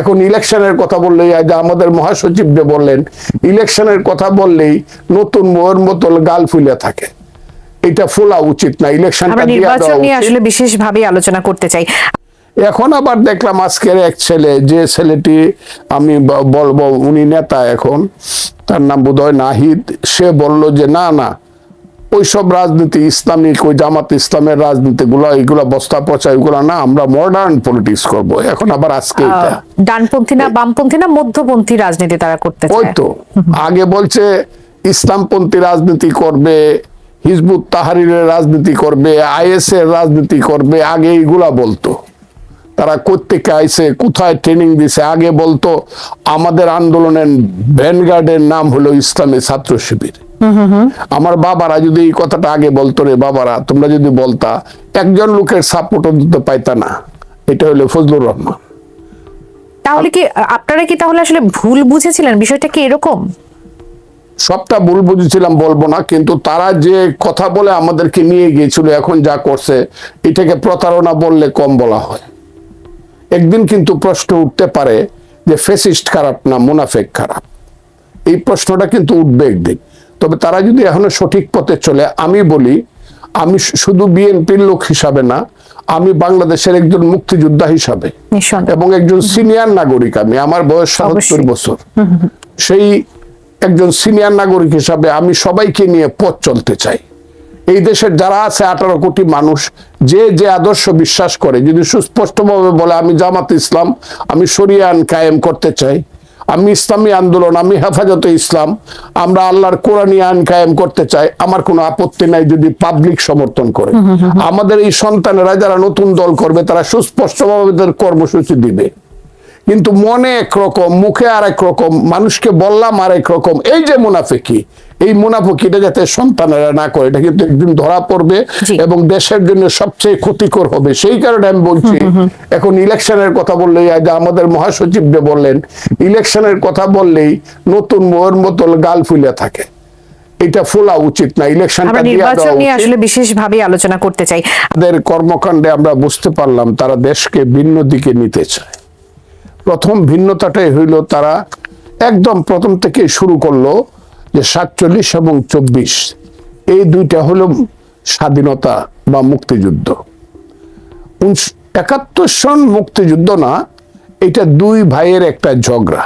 এখন ইলেকশনের কথা বললেই আজ আমাদের মহাসচিব যে বললেন ইলেকশনের কথা বললেই নতুন মোহর মতো গাল ফুলে থাকে। এটা ফোলা উচিত না দিয়ে নির্বাচন নিয়ে আসলে বিশেষভাবে আলোচনা করতে চাই। এখন আবার দেখলাম আজকের এক ছেলে যে ছেলেটি আমি বলব উনি নেতা এখন তার নাম বোধহয় নাহিদ সে বলল যে না না ওইসব রাজনীতি ইসলামিক ওই জামাত ইসলামের রাজনীতি গুলো এগুলো বস্তা পচা এগুলো না আমরা মডার্ন পলিটিক্স করব। এখন আবার আজকে এটা। ডানপন্থী না বামপন্থী না মধ্যপন্থী রাজনীতি তারা করতে ওই তো আগে বলছে ইসলামপন্থী রাজনীতি করবে হিজবুত তাহারিরের রাজনীতি করবে আইএস এর রাজনীতি করবে আগে এইগুলা বলতো। তারা কোথেকে আইসে কোথায় ট্রেনিং দিছে আগে বলতো আমাদের আন্দোলনের ভ্যানগার্ডের নাম হলো ইসলামী ছাত্র শিবির। আমার বাবারা যদি এই কথাটা আগে বলতো রে বাবারা তোমরা যদি বলতা একজন লোকের সাপোর্টও দিতে পাইতা না। এটা হলো ফজলুর রহমান। তাহলে কি আপনারা কি তাহলে আসলে ভুল বুঝেছিলেন? বিষয়টা কি এরকম? সবটা ভুল বুঝেছিলাম বলব না কিন্তু তারা যে কথা বলে আমাদেরকে নিয়ে গিয়েছিল এখন যা করছে এটাকে প্রতারণা বললে কম বলা হয়। একদিন কিন্তু প্রশ্ন উঠতে পারে যে ফেসিস্ট খারাপ না মুনাফেক খারাপ? এই প্রশ্নটা কিন্তু উঠবে একদিন। তবে তারা যদি এখনও সঠিক পথে চলে আমি বলি আমি শুধু বিএনপির লোক হিসাবে না আমি বাংলাদেশের একজন মুক্তিযোদ্ধা হিসাবে এবং একজন সিনিয়র নাগরিক আমি আমার বয়স সাতাত্তর বছর। সেই একজন সিনিয়র নাগরিক হিসাবে আমি সবাইকে নিয়ে পথ চলতে চাই। এই দেশের যারা আছে আঠারো কোটি মানুষ যে যে আদর্শ বিশ্বাস করে যদি সুস্পষ্টভাবে বলে আমি জামাত ইসলাম আমি শরিয়ান কায়েম করতে চাই আমি ইসলামী আন্দোলন আমি হেফাজতে ইসলাম আমরা আল্লাহর কোরআনী আইন কায়েম করতে চাই আমার কোনো আপত্তি নাই যদি পাবলিক সমর্থন করে। আমাদের এই সন্তানেরা যারা নতুন দল করবে তারা সুস্পষ্টভাবে তাদের কর্মসূচি দিবে। কিন্তু মনে একরকম মুখে আর এক রকম মানুষকে বললাম আর এক রকম। এই যে মুনাফিকি এই মুনাফিকিটা যাতে সন্তানেরা না করে এটা কিন্তু একদিন ধরা পড়বে এবং দেশের জন্য সবচেয়ে ক্ষতিকর হবে। সেই কারণে আমি বলছি এখন ইলেকশনের কথা বললেই আমাদের মহাসচিব যে বললেন ইলেকশনের কথা বললেই নতুন মোহর মতো গাল ফুলে থাকে। এটা ফোলা উচিত না ইলেকশনটা নির্বাচন নিয়ে আসলে বিশেষভাবে আলোচনা করতে চাই। তাদের কর্মকাণ্ডে আমরা বুঝতে পারলাম তারা দেশকে ভিন্ন দিকে নিতে চায়। প্রথম ভিন্নতাটাই হইল তারা একদম প্রথম থেকে শুরু করল যে সাতচল্লিশ এবং চব্বিশ। এই দুইটা হলো স্বাধীনতা বা মুক্তিযুদ্ধ। একাত্তর সন মুক্তিযুদ্ধ না, এটা দুই ভাইয়ের একটা ঝগড়া।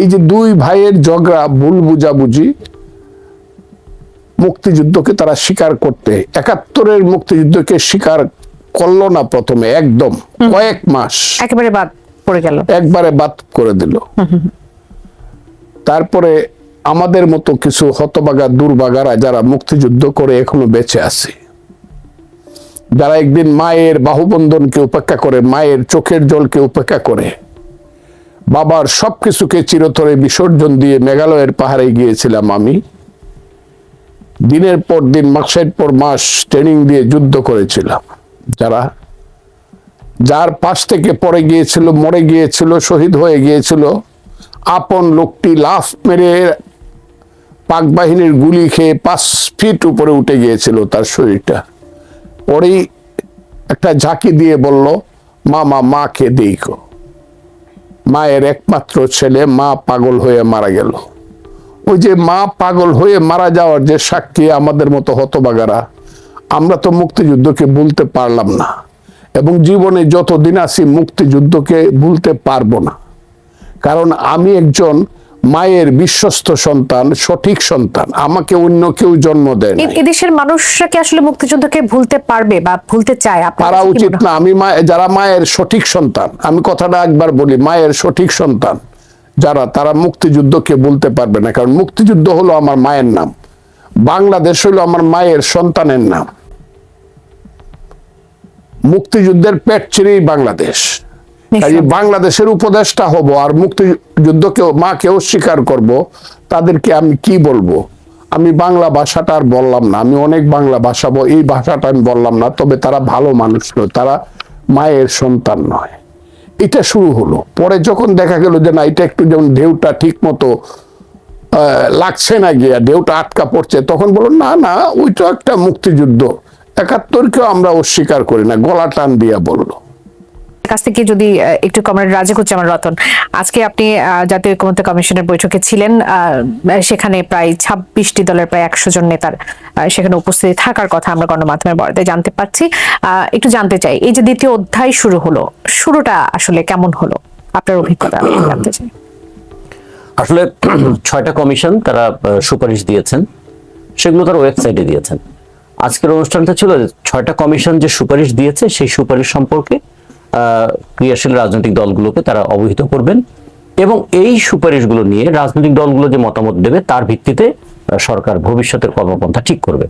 এই যে দুই ভাইয়ের ঝগড়া, ভুল বুঝাবুঝি মুক্তিযুদ্ধকে তারা স্বীকার করতে, একাত্তরের মুক্তিযুদ্ধকে স্বীকার করল না প্রথমে একদম কয়েক মাস। একেবারে বাদ পড়ে গেল। একবারে বাদ করে দিল। তারপরে আমাদের মতো কিছু হতবাগা দুর্বাগারা যারা মুক্তিযুদ্ধ করে এখনও বেঁচে আছে যারা একদিন মায়ের বাহুবন্ধনকে উপেক্ষা করে মায়ের চোখের জলকে উপেক্ষা করে বাবার সবকিছুকে চিরতরে বিসর্জন দিয়ে মেঘালয়ের পাহাড়ে গিয়েছিলাম আমি। দিনের পর দিন মাসের পর মাস ট্রেনিং দিয়ে যুদ্ধ করেছিলাম। যারা, যার পাশ থেকে পড়ে গিয়েছিল, মরে গিয়েছিল, শহীদ হয়ে গিয়েছিল, আপন লোকটি লাফ মেরে পাক বাহিনীর গুলি খেয়ে পাঁচ ফিট উপরে উঠে গিয়েছিল তার শরীরটা। পরেই একটা ঝাঁকি দিয়ে বলল মা মা মাকে দেখো। মায়ের একমাত্র ছেলে, মা পাগল হয়ে মারা গেল। ওই যে মা পাগল হয়ে মারা যাওয়ার যে সাক্ষী আমাদের মতো হতবাগারা আমরা তো মুক্তিযুদ্ধকে ভুলতে পারলাম না। এবং জীবনে যতদিন আছি মুক্তিযুদ্ধকে ভুলতে পারব না। কারণ আমি একজন মায়ের বিশ্বস্ত সন্তান সঠিক সন্তান। আমাকে অন্য কেউ জন্ম দেয় এদেশের মানুষরা কি আসলে মুক্তিযুদ্ধকে ভুলতে পারবে বা ভুলতে চায়? আপনার পারা উচিত না। আমি মা যারা মায়ের সঠিক সন্তান আমি কথাটা একবার বলি মায়ের সঠিক সন্তান যারা তারা মুক্তিযুদ্ধকে বলতে পারবে না। কারণ মুক্তিযুদ্ধ হলো আমার মায়ের নাম। বাংলাদেশ হলো আমার মায়ের সন্তানের নাম। মুক্তিযুদ্ধের পেট ছিঁড়েই বাংলাদেশ। কাজে বাংলাদেশের উপদেষ্টা হব আর মুক্তিযুদ্ধকে মাকে স্বীকার করব তাদেরকে আমি কি বলব? আমি বাংলা ভাষাটা আর বললাম না। আমি অনেক বাংলা ভাষা এই ভাষাটা আমি বললাম না তবে তারা ভালো মানুষ নয় তারা মায়ের সন্তান নয়। এটা শুরু হলো। পরে যখন দেখা গেল যে না এটা একটু যেমন ঢেউটা ঠিক মতো আহ, লাগছে না গিয়া ঢেউটা আটকা পড়ছে তখন বলল না না ওইটা একটা মুক্তিযুদ্ধ। একাত্তরকেও আমরা অস্বীকার করি না গলা টান দিয়া বলল। কাছ থেকে যদি একটু কমরেড রাজেকুজ্জামান রতন। আজকে আপনি জাতীয় ঐক্যমত্য কমিশনের বৈঠকে ছিলেন আহ, সেখানে প্রায় ছাব্বিশটি দলের প্রায় একশো জন নেতার সেখানে উপস্থিত থাকার কথা আমরা গণমাধ্যমের বরাতে জানতে পারছি। আহ, একটু জানতে চাই এই যে দ্বিতীয় অধ্যায় শুরু হলো শুরুটা আসলে কেমন হলো? আপনার অভিজ্ঞতা জানতে চাই। আসলে ছয়টা কমিশন তারা সুপারিশ দিয়েছেন সেগুলো তারা ওয়েবসাইটে দিয়েছেন। আজকের অনুষ্ঠানটা ছিল ছয়টা কমিশন যে সুপারিশ দিয়েছে, সেই সুপারিশ সম্পর্কে ক্রিয়াশীল রাজনৈতিক দলগুলোকে তারা অবহিত করবেন এবং এই সুপারিশগুলো নিয়ে রাজনৈতিক দলগুলো যে মতামত দেবে তার ভিত্তিতে সরকার ভবিষ্যতের কর্মপন্থা ঠিক করবে।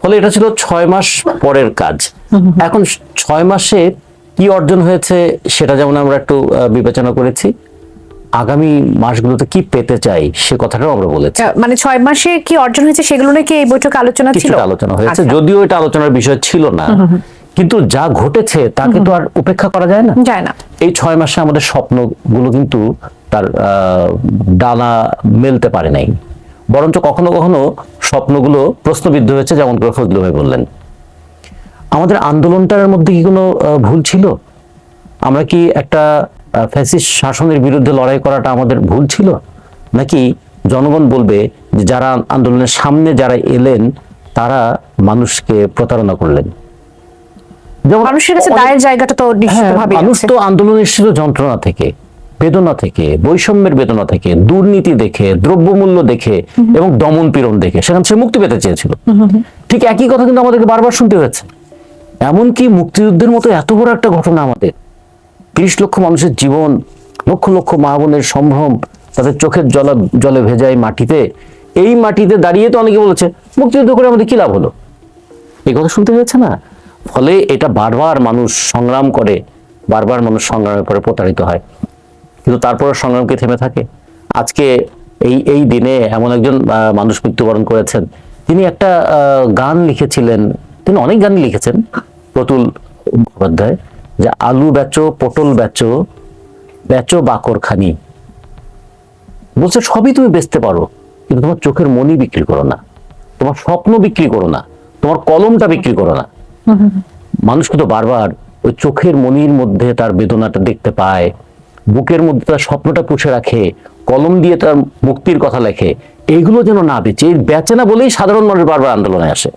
ফলে এটা ছিল ছয় মাস পরের কাজ। এখন ছয় মাসে কি অর্জন হয়েছে সেটা যেমন আমরা একটু বিবেচনা করেছি আগামী মাসগুলোতে কি পেতে চাই সে কথাটাও আমরা বলেছি। মানে ছয় মাসে কি অর্জন হয়েছে সেগুলো নাকি এই বৈঠকে আলোচনা ছিল? আলোচনা হয়েছে আচ্ছা। যদিও এটা আলোচনার বিষয় ছিল না। কিন্তু যা ঘটেছে তাকে তো আর উপেক্ষা করা যায় না? যায় না। এই ছয় মাসে আমাদের স্বপ্নগুলো কিন্তু তার ডানা মেলতে পারে নাই। বরঞ্চ কখনো কখনো স্বপ্নগুলো প্রশ্নবিদ্ধ হয়েছে যেমন করে ফজলু ভাই বললেন। আমাদের আন্দোলনটার মধ্যে কি কোনো ভুল ছিল? আমরা কি একটা ফ্যাসিস্ট শাসনের বিরুদ্ধে লড়াই করাটা আমাদের ভুল ছিল? নাকি জনগণ বলবে যে যারা আন্দোলনের সামনে যারা এলেন তারা মানুষকে প্রতারণা করলেন? যেমন মানুষের কাছে দায়ের জায়গাটা তো হ্যাঁ, নিশ্চিতভাবে মানুষ তো আন্দোলন এসেছিল যন্ত্রণা থেকে বেদনা থেকে বৈষম্যের বেদনা থেকে দুর্নীতি দেখে দ্রব্যমূল্য দেখে এবং দমন পীড়ন দেখে সেখান থেকে মুক্তি পেতে চেয়েছিল। ঠিক একই কথা কিন্তু আমাদেরকে বারবার শুনতে হয়েছে। এমনকি মুক্তিযুদ্ধের মতো এত বড় একটা ঘটনা আমাদের তিরিশ লক্ষ মানুষের জীবন, লক্ষ লক্ষ মা বোনের সম্ভ্রম, তাদের চোখের জলা, জলে ভেজায় মাটিতে। এই মাটিতে দাঁড়িয়ে তো অনেকে বলেছে, মুক্তিযুদ্ধ করে আমাদের কি লাভ হলো? এই কথা শুনতে হয়েছে না? ফলে এটা বারবার মানুষ সংগ্রাম করে, বারবার মানুষ সংগ্রামের পরে প্রতারিত হয়। কিন্তু তারপরে সংগ্রামকে থেমে থাকে? আজকে এই এই দিনে এমন একজন মানুষ মৃত্যুবরণ করেছেন। তিনি একটা গান লিখেছিলেন। তিনি অনেক গান লিখেছেন। প্রতুল মুখোপাধ্যায় যে আলু বেচো, পটল বেচো বেচো বাকর খানি বলছে, সবই তুমি বেচতে পারো, কিন্তু তোমার চোখের মনি বিক্রি করো না, তোমার স্বপ্ন বিক্রি করো না, তোমার কলমটা বিক্রি করো না। মানুষ কিন্তু বারবার ওই চোখের মনির মধ্যে তার বেদনাটা দেখতে পায়, বুকের মধ্যে তার স্বপ্নটা পুষে রাখে, কলম দিয়ে তার মুক্তির কথা লেখে। এইগুলো যেন না বেচে বেচে না বলেই সাধারণ মানুষ বারবার আন্দোলনে আসে।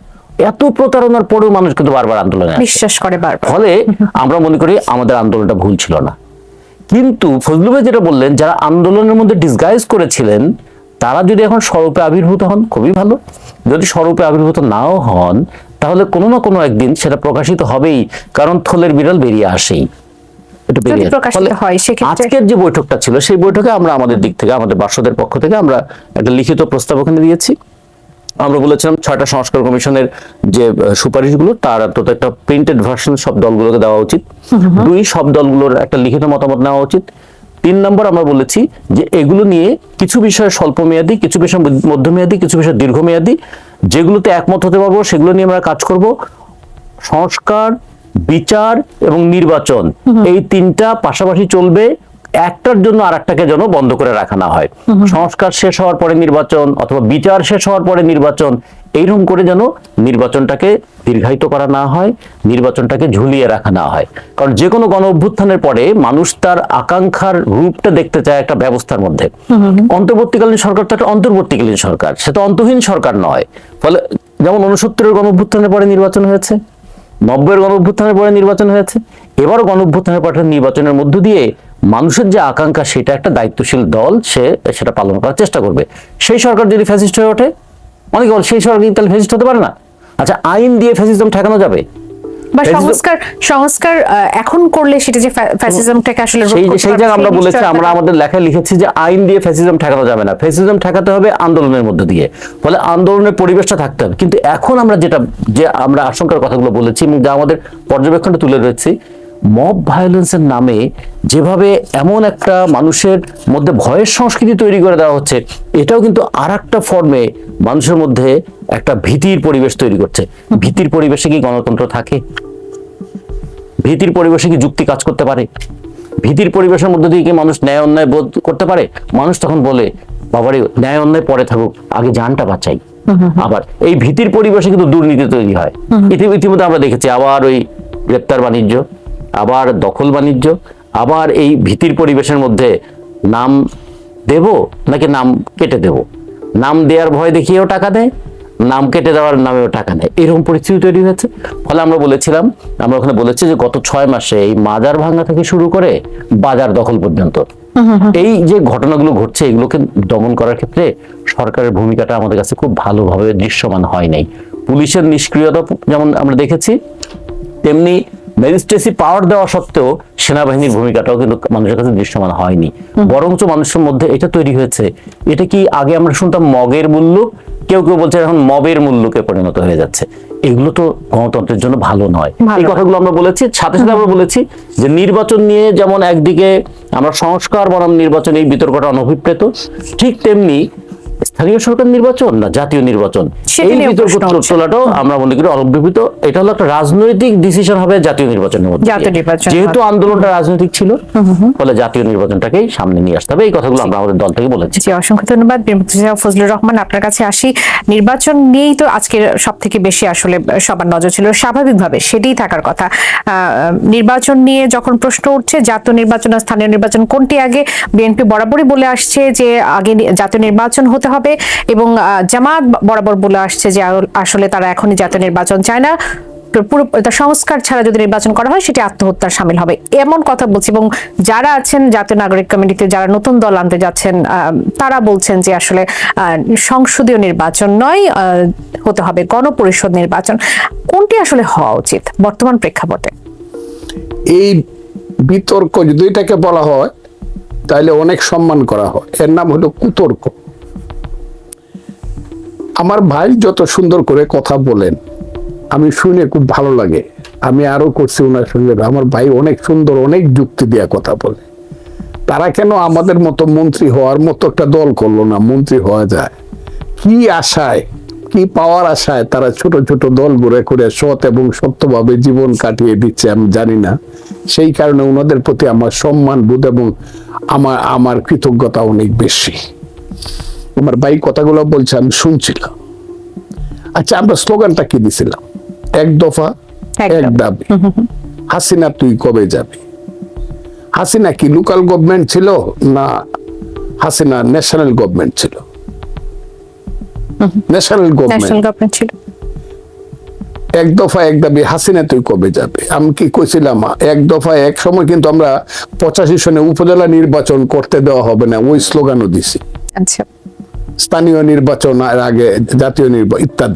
এত প্রতারণার পরেও মানুষ কিন্তু বারবার আন্দোলনে বিশ্বাস করে বারবার। ফলে আমরা মনে করি আমাদের আন্দোলনটা ভুল ছিল না। কিন্তু ফজলু ভাই যেটা বললেন যারা আন্দোলনের মধ্যে ডিসগাইজ করেছিলেন তারা যদি এখন স্বরূপে আবির্ভূত হন খুবই ভালো। যদি স্বরূপে আবির্ভূত নাও হন তাহলে কোনো না কোনো একদিন সেটা প্রকাশিত হবেই কারণ থলের বিড়াল বেরিয়ে আসেই। আজকের যে বৈঠকটা ছিল সেই বৈঠকে আমরা আমাদের দিক থেকে আমাদের বাসদের পক্ষ থেকে আমরা একটা লিখিত প্রস্তাব ওখানে দিয়েছি। আমরা বলেছিলাম ছয়টা সংস্কার কমিশনের যে সুপারিশগুলো তার অন্তত একটা প্রিন্টেড ভার্সন সব দলগুলোকে দেওয়া উচিত। দুই সব দলগুলোর একটা লিখিত মতামত নেওয়া উচিত। তিন নম্বর আমরা বলেছি যে এগুলো নিয়ে কিছু বিষয় স্বল্প মেয়াদী কিছু বিষয় মধ্য- মধ্যমেয়াদী কিছু বিষয় দীর্ঘমেয়াদী যেগুলোতে একমত হতে পারব সেগুলো নিয়ে আমরা কাজ করব। সংস্কার বিচার এবং নির্বাচন এই তিনটা পাশাপাশি চলবে। একটার জন্য আর একটাকে যেন বন্ধ করে রাখা না হয়। সংস্কার শেষ হওয়ার পরে নির্বাচন অথবা বিচার শেষ হওয়ার পরে নির্বাচন এইরকম করে যেন নির্বাচনটাকে দীর্ঘায়িত করা না হয় নির্বাচনটাকে ঝুলিয়ে রাখা না হয়। কারণ যে কোনো গণ অভ্যুত্থানের পরে মানুষ তার আকাঙ্ক্ষার রূপটা দেখতে চায় একটা ব্যবস্থার মধ্যে। অন্তর্বর্তীকালীন সরকার তো একটা অন্তর্বর্তীকালীন সরকার। সে তো অন্তহীন সরকার নয়। ফলে যেমন উনসত্তরের গণ অভ্যুত্থানের পরে নির্বাচন হয়েছে নব্বইয়ের গণ অভ্যুত্থানের পরে নির্বাচন হয়েছে এবারও গণ অভ্যুত্থানের পরে নির্বাচনের মধ্য দিয়ে মানুষের যে আকাঙ্ক্ষা সেটা একটা দায়িত্বশীল দল সে সেটা পালন করার চেষ্টা করবে। সেই সরকার যদি ফ্যাসিস্ট হয়ে ওঠে অনেকে বল সেই সরকার তাহলে ফ্যাসিস্ট হতে পারে না? আচ্ছা আইন দিয়ে ফ্যাসিজম ঠেকানো যাবে? বা সংস্কার সংস্কার এখন করলে সেটা যে ফ্যাসিজমটাকে আসলে সেই সেই আমরা বলেছি আমরা আমাদের লেখায় লিখেছি যে আইন দিয়ে ফ্যাসিজম ঠেকানো যাবে না। ফ্যাসিজম ঠেকাতে হবে আন্দোলনের মধ্যে দিয়ে। ফলে আন্দোলনের পরিবেশটা থাকতে হবে। কিন্তু এখন আমরা যেটা যে আমরা আশঙ্কার কথাগুলো বলেছি এবং যা আমাদের পর্যবেক্ষণে তুলে ধরেছি মব ভায়োলেন্সের নামে যেভাবে এমন একটা মানুষের মধ্যে ভয়ের সংস্কৃতি তৈরি করে দেওয়া হচ্ছে এটাও কিন্তু আর একটা ফর্মে মানুষের মধ্যে একটা ভীতির পরিবেশ তৈরি করছে। ভীতির পরিবেশে কি গণতন্ত্র থাকে? ভীতির পরিবেশে কি যুক্তি কাজ করতে পারে? ভীতির পরিবেশের মধ্যে দিয়ে কি মানুষ ন্যায় অন্যায় বোধ করতে পারে? মানুষ তখন বলে বাবারে ন্যায় অন্যায় পরে থাকুক আগে জানটা বাঁচাই। আবার এই ভীতির পরিবেশে কিন্তু দুর্নীতি তৈরি হয়। ইতি- ইতিমধ্যে আমরা দেখেছি আবার ওই গ্রেপ্তার বাণিজ্য। আবার দখল বাণিজ্য, আবার এই ভীতির পরিবেশের মধ্যে নাম দেব নাকি নাম কেটে দেব? নাম দেওয়ার ভয় দেখিয়েও টাকা দেয়, নাম কেটে দেওয়ার নামেও টাকা নেয় এরকম পরিস্থিতি তৈরি হয়েছে। ফলে আমরা বলেছিলাম, আমরা ওখানে বলেছি যে গত ছয় মাসে এই মাজার ভাঙা থেকে শুরু করে বাজার দখল পর্যন্ত। এই যে ঘটনাগুলো ঘটছে, এগুলোকে দমন করার ক্ষেত্রে সরকারের ভূমিকাটা আমাদের কাছে খুব ভালোভাবে দৃশ্যমান হয় নাই। পুলিশের নিষ্ক্রিয়তা যেমন আমরা দেখেছি, তেমনি ম্যাজিস্ট্রেসি পাওয়ার দেওয়া সত্ত্বেও সেনাবাহিনীর ভূমিকাটাও কিন্তু মানুষের কাছে দৃশ্যমান হয়নি। বরঞ্চ মানুষের মধ্যে এটা তৈরি হয়েছে। এটা কি আগে আমরা শুনতাম মগের মূল্য? কেউ কেউ বলছে এখন মবের মূল্যকে পরিণত হয়ে যাচ্ছে। এগুলো তো গণতন্ত্রের জন্য ভালো নয়। এই কথাগুলো আমরা বলেছি সাথে সাথে আমরা বলেছি যে নির্বাচন নিয়ে যেমন একদিকে আমরা সংস্কার বনাম নির্বাচন এই বিতর্কটা অনভিপ্রেত ঠিক তেমনি স্থানীয় সরকার নির্বাচন না জাতীয় নির্বাচন? এই বিতর্ক তোলাটাও আমরা মনে করি অনভিপ্রেত এটা হলো একটা রাজনৈতিক ডিসিশন হবে জাতীয় নির্বাচনের মধ্যে। যেহেতু আন্দোলনটা রাজনৈতিক ছিল ফলে জাতীয় নির্বাচনটাকেই সামনে নিয়ে আসতে হবে। এই কথাগুলো আমরা আমাদের দল থেকে বলেছি। জি অসংখ্য ধন্যবাদ। ফজলুর রহমান। আপনার কাছে আসি। নির্বাচন নিয়েই তো আজকের সব থেকে বেশি আসলে সবার নজর ছিল। স্বাভাবিকভাবে সেটাই থাকার কথা। আহ, নির্বাচন নিয়ে যখন প্রশ্ন উঠছে জাতীয় নির্বাচন আর স্থানীয় নির্বাচন কোনটি আগে? বিএনপি বরাবরই বলে আসছে যে আগে জাতীয় নির্বাচন হতে হবে এবং জামাত বরাবর বলে আসছে যে আসলে তারা এখনই জাতীয় নির্বাচন চায় না। সংস্কার ছাড়া যদি নির্বাচন করা হয়, সেটি আত্মহত্যার সামিল হবে। এমন কথা বলছি এবং যারা আছেন জাতীয় নাগরিক কমিটিতে, যারা নতুন দল আনতে যাচ্ছেন তারা বলছেন যে আসলে সংসদীয় নির্বাচন নয় হতে হবে গণপরিষদ নির্বাচন। কোনটি আসলে হওয়া উচিত বর্তমান প্রেক্ষাপটে? এই বিতর্ক যদি এটাকে বলা হয় তাহলে অনেক সম্মান করা হয়। এর নাম হলো কুতর্ক। আমার ভাই যত সুন্দর করে কথা বলেন, আমি শুনে খুব ভালো লাগে। আমি আরও করছি ওনার সঙ্গে। আমার ভাই অনেক সুন্দর, অনেক যুক্তি দিয়ে কথা বলে। তারা কেন আমাদের মতো মন্ত্রী হওয়ার মতো একটা দল করল না? মন্ত্রী হওয়া যায়। কি আশায়, কি পাওয়ার আশায় তারা ছোট ছোট দল গড়ে করে সৎ এবং সত্যভাবে জীবন কাটিয়ে দিচ্ছে আমি জানি না। সেই কারণে ওনাদের প্রতি আমার সম্মান, বোধ এবং আমার আমার কৃতজ্ঞতা অনেক বেশি। আমার ভাই কথাগুলো বলছে আমি শুনছিলাম। আচ্ছা আমরা স্লোগানটা কি দিছিলাম? এক দফা এক। দাবি। হাসিনা তুই কবে যাবি? হাসিনা কি লোকাল গভর্নমেন্ট ছিল না হাসিনা ন্যাশনাল গভর্নমেন্ট ছিল? ন্যাশনাল গভর্নমেন্ট ছিল। এক দফা এক দাবি হাসিনা তুই কবে যাবে? আমি কি কইছিলাম এক দফা এক সময় কিন্তু আমরা পঁচাশি সনে উপজেলা নির্বাচন করতে দেওয়া হবে না ওই স্লোগানও দিছি। আচ্ছা। স্থানীয় নির্বাচন আর আগে জাতীয় নির্বাচন ইত্যাদি।